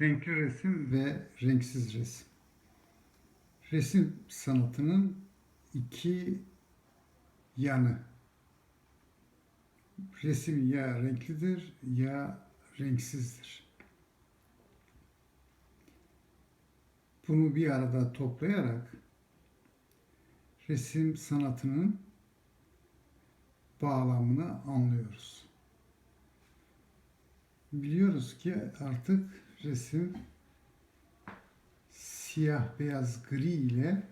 Renkli resim ve renksiz resim. Resim sanatının iki yanı. Resim ya renklidir ya renksizdir. Bunu bir arada toplayarak resim sanatının bağlamını anlıyoruz. Biliyoruz ki artık resim siyah beyaz gri ile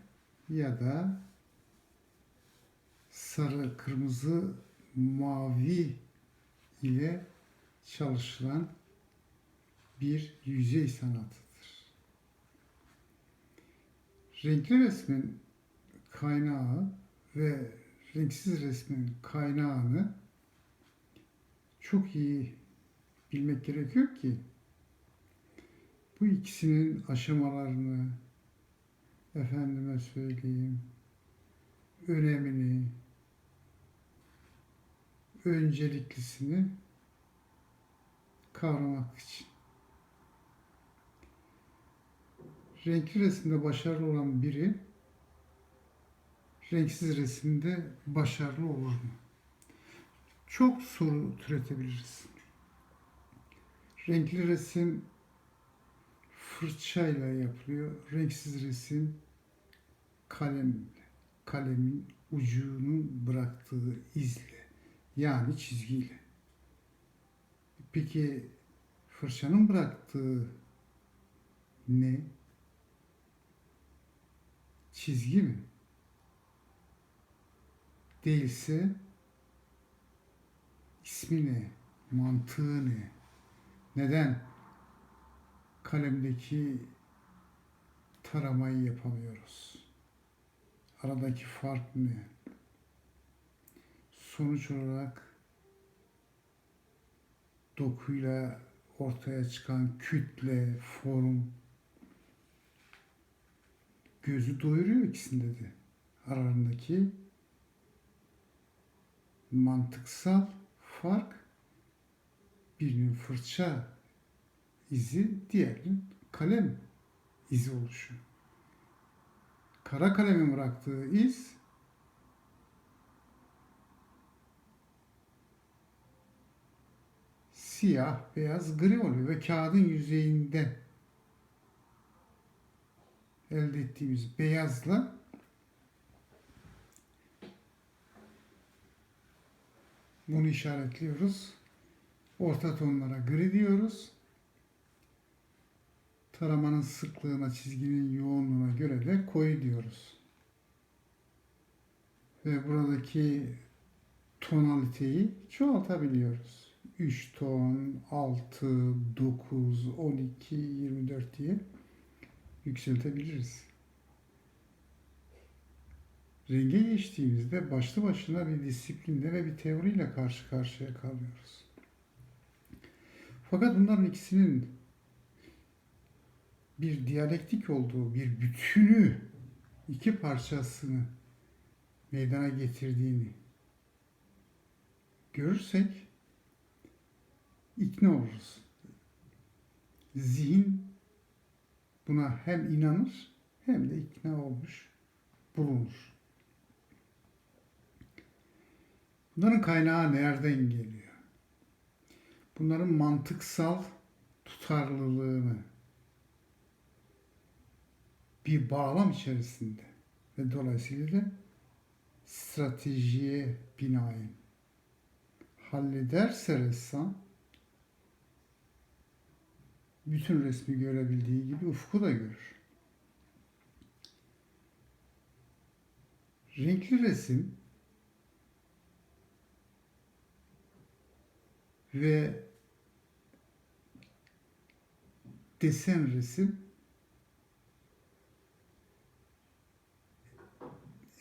ya da sarı kırmızı mavi ile çalışılan bir yüzey sanatıdır. Renkli resmin kaynağı ve renksiz resmin kaynağını çok iyi bilmek gerekiyor ki bu ikisinin aşamalarını efendime söyleyeyim önemini önceliklisini kavramak için. Renkli resimde başarılı olan biri renksiz resimde başarılı olur mu? Çok soru türetebiliriz. Renkli resim fırçayla yapılıyor. Renksiz resim kalemle, kalemin ucunun bıraktığı izle, yani çizgiyle. Peki fırçanın bıraktığı ne? Çizgi mi? Değilse ismi ne? Mantığı ne? Neden kalemdeki taramayı yapamıyoruz? Aradaki fark ne? Sonuç olarak dokuyla ortaya çıkan kütle, form gözü doyuruyor ikisinde de. Aralarındaki mantıksal fark birinin fırça izi, diğerinin kalem izi oluşuyor. Kara kalemin bıraktığı iz siyah, beyaz, gri oluyor ve kağıdın yüzeyinde elde ettiğimiz beyazla bunu işaretliyoruz. Orta tonlara gri diyoruz. Taramanın sıklığına, çizginin yoğunluğuna göre de koyu diyoruz. Ve buradaki tonaliteyi çoğaltabiliyoruz. 3 ton, 6, 9, 12, 24 diye yükseltebiliriz. Renge geçtiğimizde başlı başına bir disiplinle ve bir teoriyle karşı karşıya kalıyoruz. Fakat bunların ikisinin bir diyalektik olduğu, bir bütünü, iki parçasını meydana getirdiğini görürsek ikna oluruz. Zihin buna hem inanır hem de ikna olmuş bulunur. Bunların kaynağı nereden geliyor? Bunların mantıksal tutarlılığını bir bağlam içerisinde ve dolayısıyla da stratejiye binaen hallederse ressam bütün resmi görebildiği gibi ufku da görür. Renkli resim ve desen resim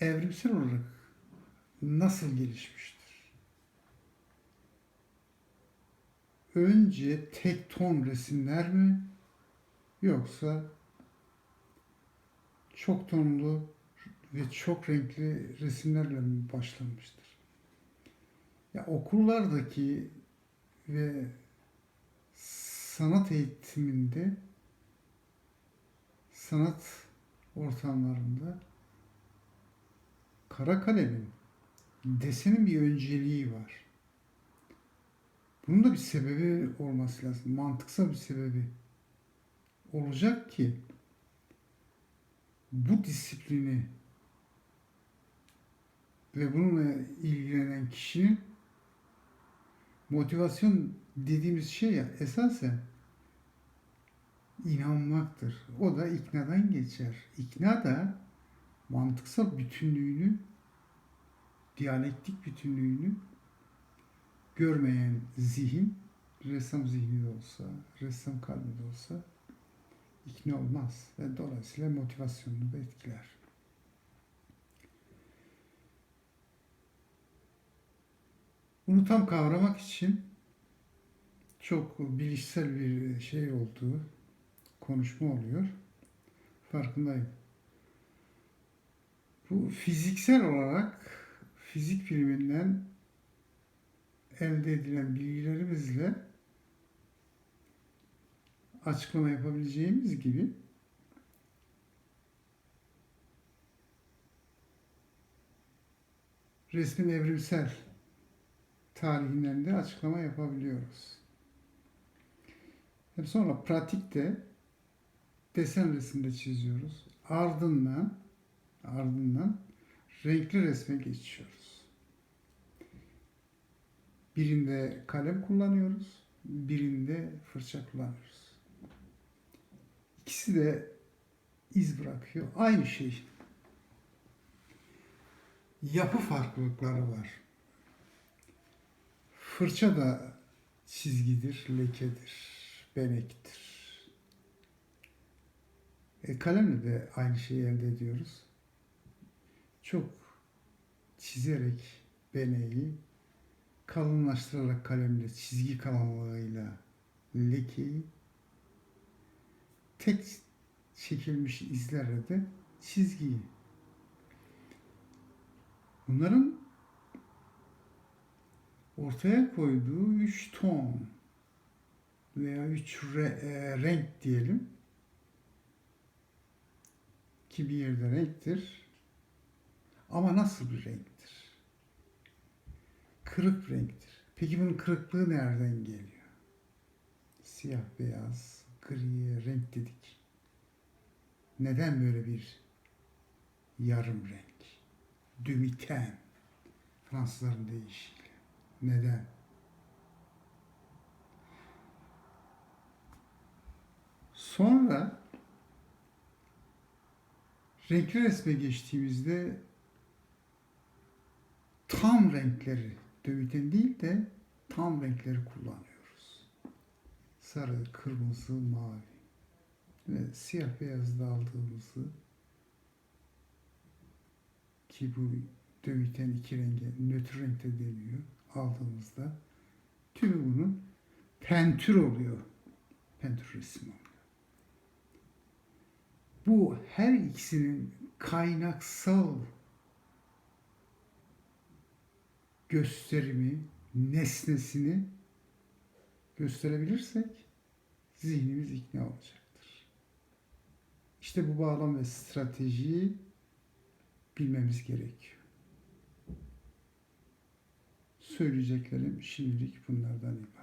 evrimsel olarak nasıl gelişmiştir? Önce tek ton resimler mi yoksa çok tonlu ve çok renkli resimlerle mi başlanmıştır? Ya okullardaki ve sanat eğitiminde sanat ortamlarında kara kalemin desenin bir önceliği var. Bunun da bir sebebi olması lazım. Mantıksal bir sebebi olacak ki bu disiplini ve bununla ilgilenen kişinin motivasyon dediğimiz şey ya esasen inanmaktır. O da iknadan geçer. İkna da mantıksal bütünlüğünü, diyalektik bütünlüğünü görmeyen zihin, ressam zihni de olsa, ressam kalbi de olsa ikna olmaz ve dolayısıyla motivasyonunu da etkiler. Bunu tam kavramak için çok bilişsel bir şey olduğu konuşma oluyor. Farkındayım. Bu fiziksel olarak fizik biliminden elde edilen bilgilerimizle açıklama yapabileceğimiz gibi resmin evrimsel tarihinden de açıklama yapabiliyoruz. Sonra pratikte desen resimde çiziyoruz. Ardından ardından renkli resme geçiyoruz. Birinde kalem kullanıyoruz, birinde fırça kullanıyoruz. İkisi de iz bırakıyor. Aynı şey. Yapı farklılıkları var. Fırça da çizgidir, lekedir, benektir. E, kalemle de aynı şeyi elde ediyoruz. Çok çizerek beneği, kalınlaştırarak kalemle çizgi kalınlığıyla lekeyi, tek çekilmiş izlerle de çizgiyi. Bunların ortaya koyduğu üç ton veya üç re- e, renk diyelim ki bir yerde renktir ama nasıl bir renktir? Kırık renktir. Peki bunun kırıklığı nereden geliyor? Siyah, beyaz, griye renk dedik. Neden böyle bir yarım renk? Dümiten. Fransızların deyişiyle. Neden? Sonra renkli resme geçtiğimizde tam renkleri, döviten değil de tam renkleri kullanıyoruz. Sarı, kırmızı, mavi ve siyah beyazda aldığımızı ki bu döviten iki renge nötr renkte deniyor aldığımızda tümü bunun pentür oluyor. Pentür resmi oluyor. Bu her ikisinin kaynaksal gösterimi, nesnesini gösterebilirsek zihnimiz ikna olacaktır. İşte bu bağlam ve stratejiyi bilmemiz gerekiyor. Söyleyeceklerim şimdilik bunlardan ibaret.